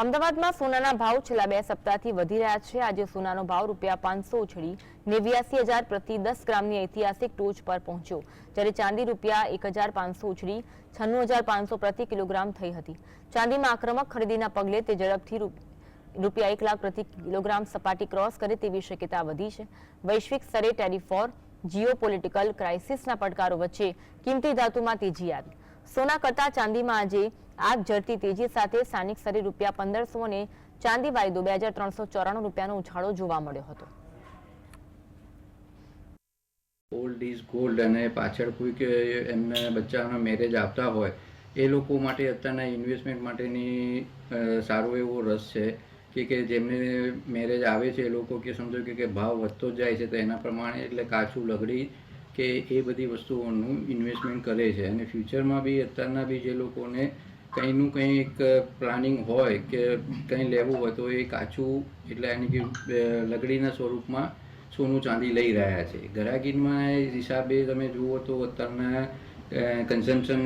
અમદાવાદમાં સોનાના ભાવ છેલ્લા બે સપ્તાહથી વધી રહ્યા છે. આજે સોનાનો ભાવ રૂપિયા પાંચસો ઉછળી નેવ્યાસી હજાર પ્રતિ દસ ગ્રામની ઐતિહાસિક ટોચ પર પહોંચ્યો. જ્યારે ચાંદી રૂપિયા એક હજાર પાંચસો ઉછળી છન્નું હજાર પાંચસો પ્રતિ કિલોગ્રામ થઈ હતી. ચાંદીમાં આક્રમક ખરીદીના પગલે તે ઝડપથી રૂપિયા એક લાખ પ્રતિ કિલોગ્રામ સપાટી ક્રોસ કરે તેવી શક્યતા વધી છે. વૈશ્વિક સ્તરે ટેરિફોર જીઓપોલિટિકલ ક્રાઇસિસના પડકારો વચ્ચે કિંમતી ધાતુમાં તેજી આવી. સોના કરતા ચાંદીમાં આજે આગ ઝરતી તેજી સાથે સ્થાનિક સ્તરે રૂપિયા પંદરસો અને ચાંદી વાયદો બે હજાર ત્રણસો ચોરાણું રૂપિયાનો ઉછાળો જોવા મળ્યો હતો. ઓલ્ડ ઇઝ ગોલ્ડ અને પાછળ કોઈક એમને બચ્ચાના મેરેજ આપતા હોય, એ લોકો માટે અત્યારના ઇન્વેસ્ટમેન્ટ માટેની સારો એવો રસ છે કે કે જેમને મેરેજ આવે છે એ લોકો કે સમજો કે કે ભાવ વધતો જાય છે તો એના પ્રમાણે એટલે કાચું લગડી કે એ બધી વસ્તુઓનું ઇન્વેસ્ટમેન્ટ કરે છે. અને ફ્યુચરમાં બી અત્યારના બી જે લોકોને કંઈનું કંઈ એક પ્લાનિંગ હોય કે કંઈ લેવું હોય તો એ કાચું એટલે એની કે લગડીના સ્વરૂપમાં સોનું ચાંદી લઈ રહ્યા છે. ગરાગીનમાં હિસાબે તમે જુઓ તો અત્યારના કન્ઝમ્પશન